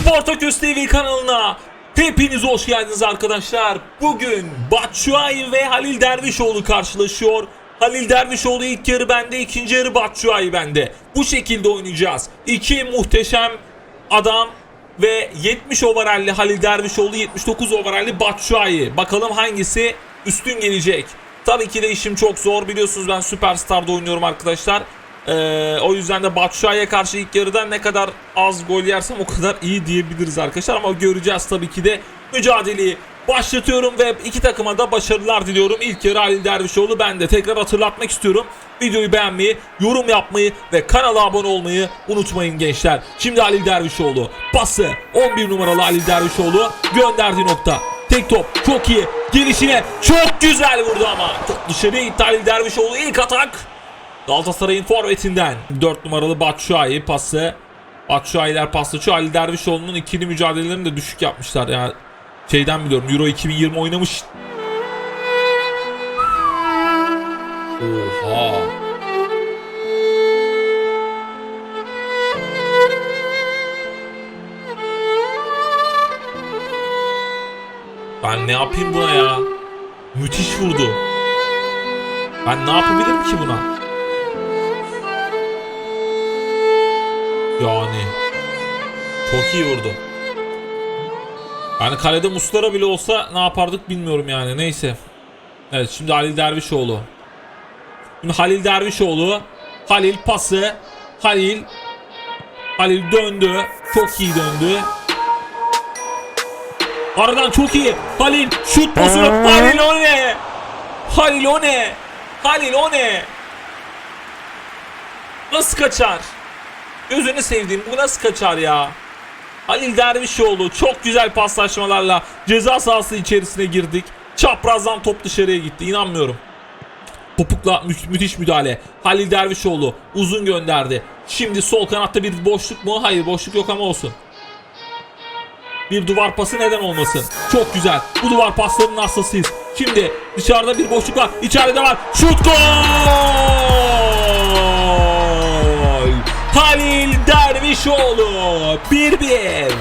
Sportaküs TV kanalına hepiniz hoş geldiniz arkadaşlar. Bugün Batshuayi ve Halil Dervişoğlu karşılaşıyor. Halil Dervişoğlu ilk yarı bende, ikinci yarı Batshuayi bende. Bu şekilde oynayacağız. İki muhteşem adam ve 70 overall'li Halil Dervişoğlu, 79 overall'li Batshuayi. Bakalım hangisi üstün gelecek. Tabii ki de işim çok zor. Biliyorsunuz ben Süperstar'da oynuyorum arkadaşlar. Ee, o yüzden de Batshuayi'ye karşı ilk yarıda ne kadar az gol yersem o kadar iyi diyebiliriz arkadaşlar. Ama göreceğiz tabii ki de mücadeleyi başlatıyorum ve iki takıma da başarılar diliyorum. İlk yarı Halil Dervişoğlu ben de tekrar hatırlatmak istiyorum. Videoyu beğenmeyi, yorum yapmayı ve kanala abone olmayı unutmayın gençler. Şimdi Halil Dervişoğlu pası 11 numaralı Halil Dervişoğlu gönderdiği nokta. Tek top çok iyi. Gelişine çok güzel vurdu ama. Dışarıya gitti Halil Dervişoğlu ilk atak. Galatasaray'ın forvetinden 4 numaralı Batshuayi pası. Batshuayi'ler paslaşıyor. Ali Dervişoğlu'nun ikili mücadelelerini de düşük yapmışlar. Yani şeyden biliyorum Euro 2020 oynamış. Oha. Ben ne yapayım buna ya? Müthiş vurdu. Ben ne yapabilirim ki buna? Yani çok iyi vurdu. Yani kalede Muslera bile olsa ne yapardık bilmiyorum yani. Neyse. Evet şimdi Halil Dervişoğlu. Şimdi Halil Dervişoğlu. Halil pası. Halil. Halil döndü. Çok iyi döndü. Aradan çok iyi. Halil şut pozisyonu. Halil o ne? Halil o ne? Halil o ne? Nasıl kaçar? Gözünü sevdiğim bu nasıl kaçar ya? Halil Dervişoğlu çok güzel paslaşmalarla ceza sahası içerisine girdik. Çaprazdan top dışarıya gitti. İnanmıyorum. Topukla mü- müthiş müdahale. Halil Dervişoğlu uzun gönderdi. Şimdi sol kanatta bir boşluk mu? Hayır boşluk yok ama olsun. Bir duvar pası neden olmasın? Çok güzel. Bu duvar paslarının hastasıyız. Şimdi dışarıda bir boşluk var. İçeride var. Şut gol! Dervişoğlu 1-1.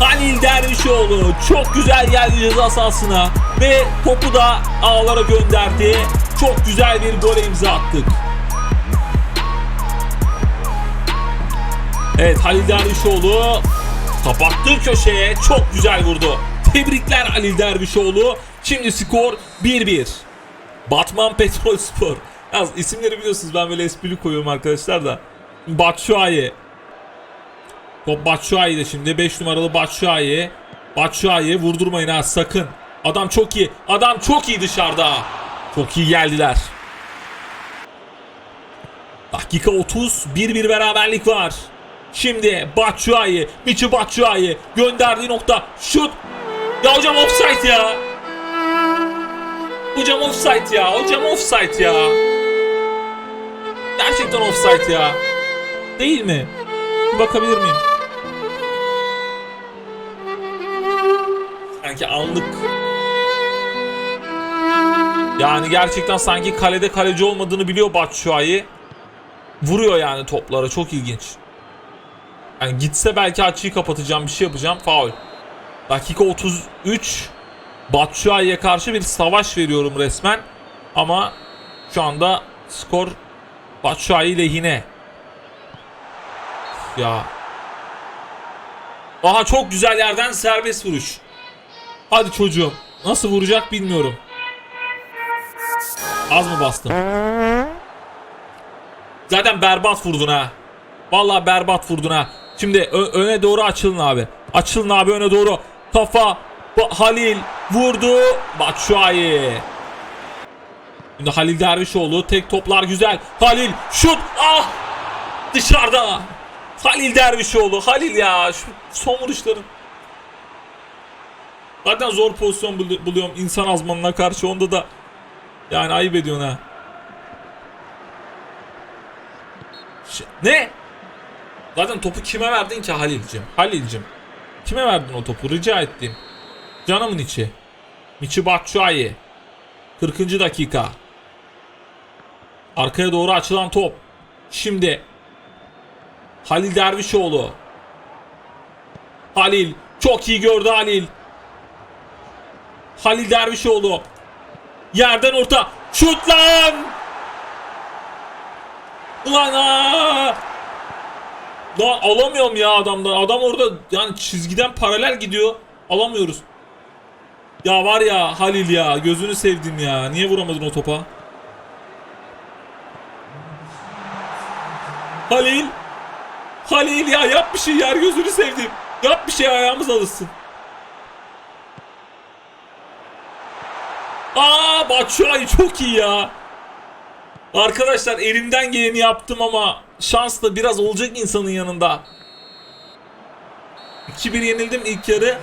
Halil Dervişoğlu çok güzel geldi ceza sahasına ve topu da ağlara gönderdi. Çok güzel bir gole imza attık. Evet Halil Dervişoğlu kapattığı köşeye çok güzel vurdu. Tebrikler Halil Dervişoğlu. Şimdi skor 1-1. Batman Petrol Spor. Yalnız isimleri biliyorsunuz ben böyle esprili koyuyorum arkadaşlar da. Batshuayi. Top Batshuayi'de şimdi 5 numaralı Batshuayi. Batshuayi vurdurmayın ha sakın. Adam çok iyi. Adam çok iyi dışarıda. Çok iyi geldiler. Dakika 30. 1-1 beraberlik var. Şimdi Batshuayi. Michi Batshuayi. Gönderdiği nokta. Şut. Ya hocam offside ya. Hocam offside ya. Hocam offside ya. Gerçekten offside ya. Değil mi? Bir bakabilir miyim? Sanki anlık. Yani gerçekten sanki kalede kaleci olmadığını biliyor Batshuayi. Vuruyor yani toplara. Çok ilginç. Yani gitse belki açıyı kapatacağım bir şey yapacağım. Faul. Dakika 33. Batshuayi'ye karşı bir savaş veriyorum resmen. Ama şu anda skor Batshuayi lehine. Ya. Aha çok güzel yerden serbest vuruş. Hadi çocuğum. Nasıl vuracak bilmiyorum. Az mı bastım? Zaten berbat vurdun ha. Vallahi berbat vurdun ha. Şimdi öne doğru açılın abi. Açılın abi öne doğru. Kafa. Halil vurdu. Batshuayi. Şimdi Halil Dervişoğlu tek toplar güzel. Halil şut. Ah! Dışarıda. Halil Dervişoğlu. Halil ya şu son vuruşların. Zaten zor pozisyon bul- buluyorum insan azmanına karşı. Onda da yani ayıp ediyorsun ha. Ş- ne? Zaten topu kime verdin ki Halil'cim? Halil'cim. Kime verdin o topu? Rica ettim. Canımın içi. Michi Batshuayi. 40. dakika. Arkaya doğru açılan top. Şimdi Halil Dervişoğlu. Halil çok iyi gördü Halil. Halil Dervişoğlu. Yerden orta. Şut lan! Ulan! Lan alamıyorum ya adamdan. Adam orada yani çizgiden paralel gidiyor. Alamıyoruz. Ya var ya Halil ya gözünü sevdim ya. Niye vuramadın o topa? Halil. Halil ya yap bir şey yer gözünü sevdim. Yap bir şey ayağımız alışsın. Aa Batshuayi çok iyi ya. Arkadaşlar elimden geleni yaptım ama şans da biraz olacak insanın yanında. 2-1 yenildim ilk yarı.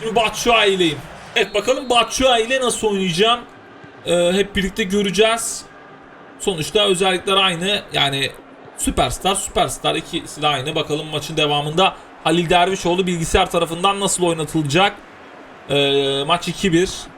Şimdi Batshuayi ileyim. Evet bakalım Batshuayi ile nasıl oynayacağım. Ee, hep birlikte göreceğiz. Sonuçta özellikler aynı. Yani süperstar süperstar ikisi de aynı. Bakalım maçın devamında Halil Dervişoğlu bilgisayar tarafından nasıl oynatılacak. Ee, maç 2-1.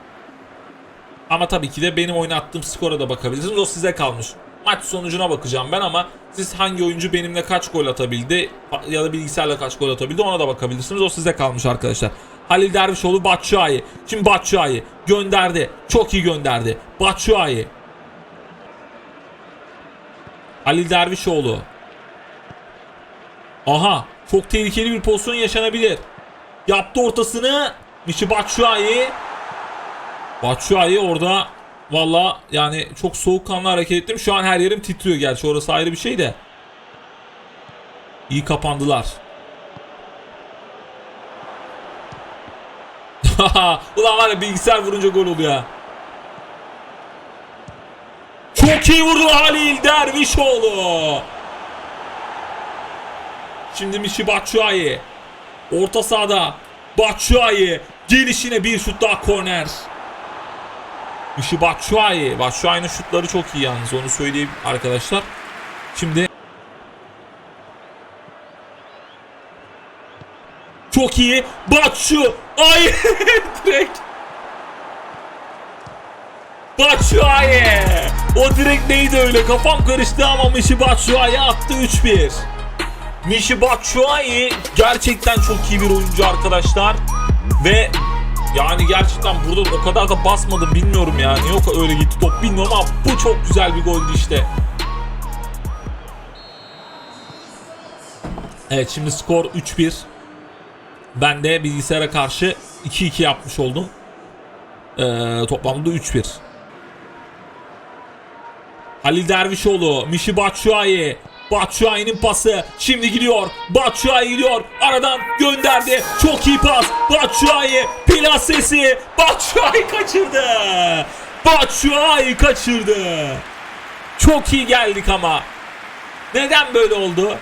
Ama tabii ki de benim oynattığım skora da bakabilirsiniz. O size kalmış. Maç sonucuna bakacağım ben ama siz hangi oyuncu benimle kaç gol atabildi ya da bilgisayarla kaç gol atabildi ona da bakabilirsiniz. O size kalmış arkadaşlar. Halil Dervişoğlu Batshuayi. Şimdi Batshuayi gönderdi. Çok iyi gönderdi. Batshuayi. Halil Dervişoğlu. Aha çok tehlikeli bir pozisyon yaşanabilir. Yaptı ortasını. Mişi Batshuayi. Batshuayi orada valla yani çok soğukkanlı hareket ettim. Şu an her yerim titriyor gerçi orası ayrı bir şey de. İyi kapandılar. Ulan var ya bilgisayar vurunca gol oluyor ya. Çok iyi vurdu Halil Dervişoğlu. Şimdi Mişi Batshuayi. Orta sahada. Batshuayi. Gelişine bir şut daha korner. Mişi Batshuayi. Batshuayi'nin şutları çok iyi yalnız onu söyleyeyim arkadaşlar. Şimdi Çok iyi. Batshu. Ay direkt. Batshuayi. O direkt neydi öyle? Kafam karıştı ama Mişi Batshuayi attı 3-1. Mişi Batshuayi gerçekten çok iyi bir oyuncu arkadaşlar. Ve yani gerçekten burada o kadar da basmadım bilmiyorum yani. Yok öyle gitti top bilmiyorum ama bu çok güzel bir goldü işte. Evet şimdi skor 3-1. Ben de bilgisayara karşı 2-2 yapmış oldum. Ee, toplamda 3-1. Halil Dervişoğlu, Mişi Batshuayi. Batshuayi'nin pası. Şimdi gidiyor. Batshuayi gidiyor. Aradan gönderdi. Çok iyi pas. Batshuayi. Plasesi. Batshuayi kaçırdı. Batshuayi kaçırdı. Çok iyi geldik ama. Neden böyle oldu?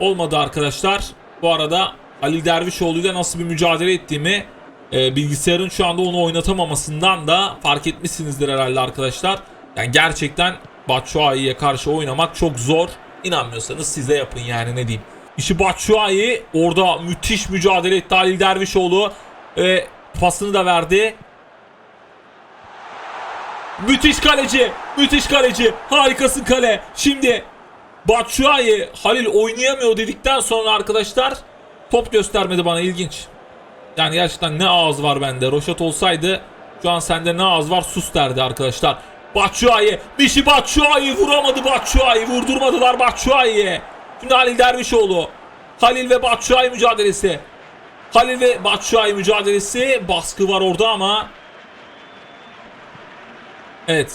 Olmadı arkadaşlar. Bu arada Ali Dervişoğlu ile nasıl bir mücadele ettiğimi e, bilgisayarın şu anda onu oynatamamasından da fark etmişsinizdir herhalde arkadaşlar. Yani gerçekten Batshuayi'ye karşı oynamak çok zor. İnanmıyorsanız size yapın yani ne diyeyim. İşi Batshuayi orada müthiş mücadele etti Halil Dervişoğlu. E, pasını da verdi. Müthiş kaleci. Müthiş kaleci. Harikasın kale. Şimdi Batshuayi Halil oynayamıyor dedikten sonra arkadaşlar top göstermedi bana ilginç. Yani gerçekten ne ağız var bende. Roşat olsaydı şu an sende ne ağız var sus derdi arkadaşlar. Batshuayi, Mişi Batshuayi vuramadı Batshuayi. Vurdurmadılar Batshuayi'ye. Şimdi Halil Dervişoğlu. Halil ve Batshuayi mücadelesi. Halil ve Batshuayi mücadelesi. Baskı var orada ama. Evet.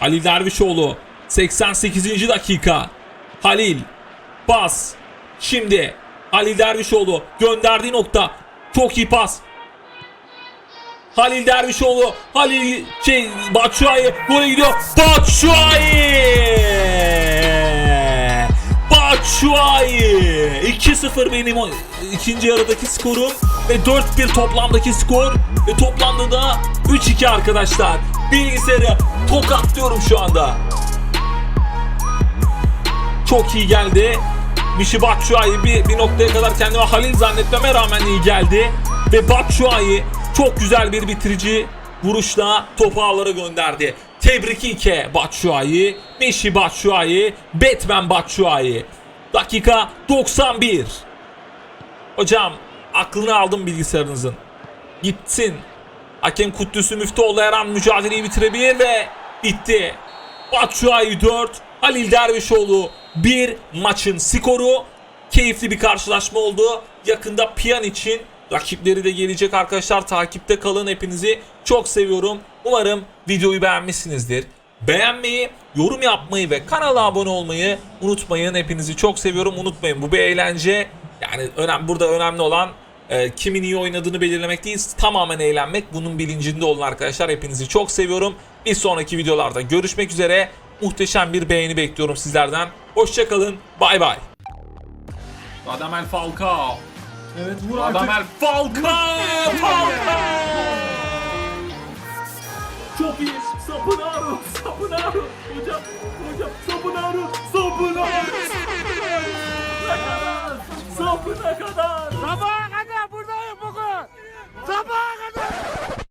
Halil Dervişoğlu. 88. dakika. Halil. Pas. Şimdi Halil Dervişoğlu gönderdiği nokta. Çok iyi pas. Halil Dervişoğlu. Halil şey Batshuayi gole gidiyor. Batshuayi. Batshuayi. 2-0 benim ikinci yarıdaki skorum ve 4-1 toplamdaki skor ve toplamda da 3-2 arkadaşlar. Bilgisayarı tokatlıyorum şu anda. Çok iyi geldi. Mişi Batshuayi bir, bir noktaya kadar kendime Halil zannetmeme rağmen iyi geldi. Ve Batshuayi çok güzel bir bitirici vuruşla topu ağlara gönderdi. Tebrik Ike Batshuayi, Mişi Batshuayi, Batman Batshuayi. Dakika 91. Hocam aklını aldım bilgisayarınızın. Gitsin. Hakem Kuddüs'ü Müftüoğlu her an mücadeleyi bitirebilir ve bitti. Batshuayi 4, Halil Dervişoğlu 1 maçın skoru. Keyifli bir karşılaşma oldu. Yakında Piyan için rakipleri de gelecek arkadaşlar. Takipte kalın hepinizi çok seviyorum. Umarım videoyu beğenmişsinizdir. Beğenmeyi, yorum yapmayı ve kanala abone olmayı unutmayın. Hepinizi çok seviyorum. Unutmayın bu bir eğlence. Yani önemli burada önemli olan e, kimin iyi oynadığını belirlemek değil, tamamen eğlenmek. Bunun bilincinde olun arkadaşlar. Hepinizi çok seviyorum. Bir sonraki videolarda görüşmek üzere. Muhteşem bir beğeni bekliyorum sizlerden. Hoşçakalın. Bay bay. Radamel Falcao. Evet vur artık. Radamel Falcao. Falcao. Çok iyi. Sapınaro. Sapınaro. Hocam. Hocam. Ne kadar? Sapına kadar. Sabaha kadar buradayım bugün. Sabah.